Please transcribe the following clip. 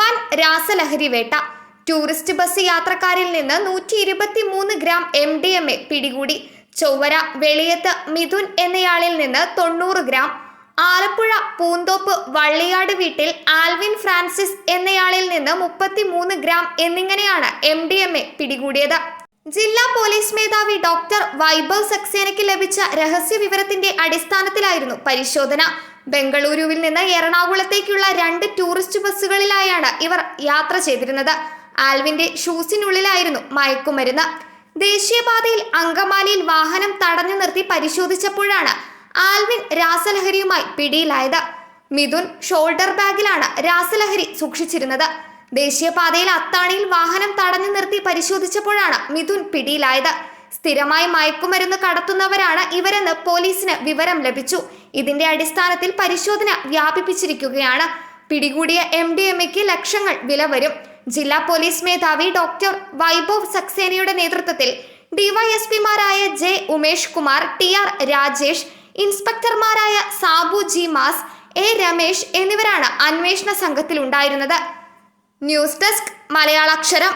വൻ രാസലഹരി വേട്ട tourist bus യാത്രക്കാരിൽ നിന്ന് നൂറ്റി ഇരുപത്തി മൂന്ന് gram M D M A പിടികൂടി. ചൊവ്വര വെളിയത്ത് മിഥുൻ എന്നയാളിൽ നിന്ന് തൊണ്ണൂറ് ഗ്രാം. ആലപ്പുഴ പൂന്തോപ്പ് വള്ളിയാട് വീട്ടിൽ ആൽവിൻ ഫ്രാൻസിസ് എന്നയാളിൽ നിന്ന് മുപ്പത്തി മൂന്ന് ഗ്രാം എന്നിങ്ങനെയാണ് എം ഡി എം എ പിടികൂടിയത്. ജില്ലാ പോലീസ് മേധാവി ഡോക്ടർ വൈഭവ് സക്സേനയ്ക്ക് ലഭിച്ച രഹസ്യ വിവരത്തിന്റെ അടിസ്ഥാനത്തിലായിരുന്നു പരിശോധന. ബംഗളൂരുവിൽ നിന്ന് എറണാകുളത്തേക്കുള്ള രണ്ട് ടൂറിസ്റ്റ് ബസ്സുകളിലായാണ് ഇവർ യാത്ര ചെയ്തിരുന്നത്. ആൽവിന്റെ ഷൂസിനുള്ളിലായിരുന്നു മയക്കുമരുന്ന്. ദേശീയപാതയിൽ അങ്കമാലിയിൽ വാഹനം തടഞ്ഞു നിർത്തി പരിശോധിച്ചപ്പോഴാണ് ആൽവിൻ രാസലഹരിയുമായി പിടിയിലായത്. മിഥുൻ ഷോൾഡർ ബാഗിലാണ് രാസലഹരി സൂക്ഷിച്ചിരുന്നത്. ദേശീയപാതയിൽ അത്താണിയിൽ വാഹനം തടഞ്ഞു നിർത്തി പരിശോധിച്ചപ്പോഴാണ് മിഥുൻ പിടിയിലായത്. സ്ഥിരമായി മയക്കുമരുന്ന് കടത്തുന്നവരാണ് ഇവരെന്ന് പോലീസിന് വിവരം ലഭിച്ചു. ഇതിന്റെ അടിസ്ഥാനത്തിൽ പരിശോധന വ്യാപിപ്പിച്ചിരിക്കുകയാണ്. പിടികൂടിയ എം ഡി എം എക്ക് ലക്ഷങ്ങൾ വില വരും. ജില്ലാ പോലീസ് മേധാവി ഡോക്ടർ വൈഭവ് സക്സേനയുടെ നേതൃത്വത്തിൽ ഡിവൈഎസ്പിമാരായ J Umesh Kumar T R Rajesh ഇൻസ്പെക്ടർമാരായ Sabu G mass A Ramesh എന്നിവരാണ് അന്വേഷണ സംഘത്തിൽ ഉണ്ടായിരുന്നത് ന്യൂസ് ഡെസ്ക് മലയാളാക്ഷരം